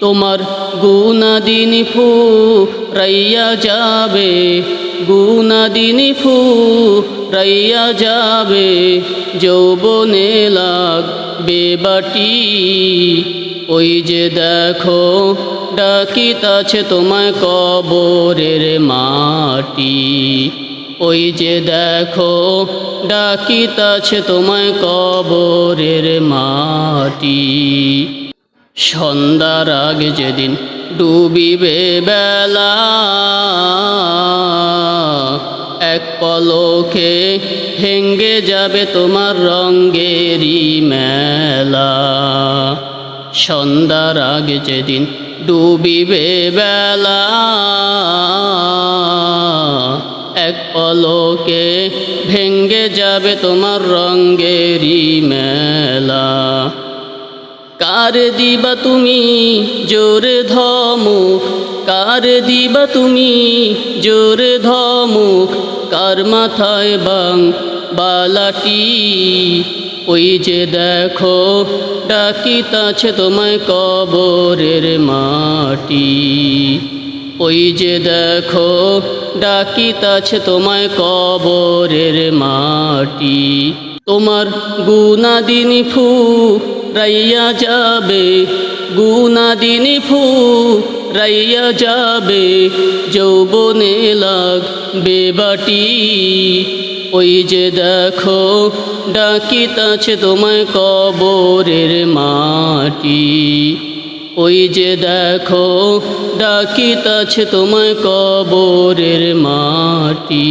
তোমার গুনাদিন ফু রাইয়া যাবে গুনাদিন ফু রাইয়া যাবে, যৌবনে লাগ বেবাটি ওই যে দেখো, ডাকিতাছে তোমায় কবরের মাটি। ওই যে দেখো, ডাকিতাছে তোমায় কবরের মাটি। সন্ধ্যার আগে যেদিন ডুবিবে বেলা, এক পলকে ভেঙ্গে যাবে তোমার রঙ্গেরই মেলা। সন্ধ্যার আগে যেদিন ডুবিবে বেলা, এক পলকে ভেঙ্গে যাবে তোমার রঙ্গেরই মেলা। কার দিবা তুমি জোরে ধমুক? কার দিবা তুমি জোরে ধমুক? কার মাথায় বাং বালাটি? ওই যে দেখো, ডাকিতাছে তোমায় কবরের মাটি। ওই যে দেখো, ডাকিতাছে তোমায় কবরের মাটি। তোমার গুনাদিনী ফু রাইয়া যাবে গুনাদিনী ফু রাইয়া যাবে, যৌবনে লাগ বেবাটি ওই যে দেখো, ডাকিতাছে তোমায় কবরের মাটি। ওই যে দেখো, ডাকিতাছে তোমায় কবরের মাটি।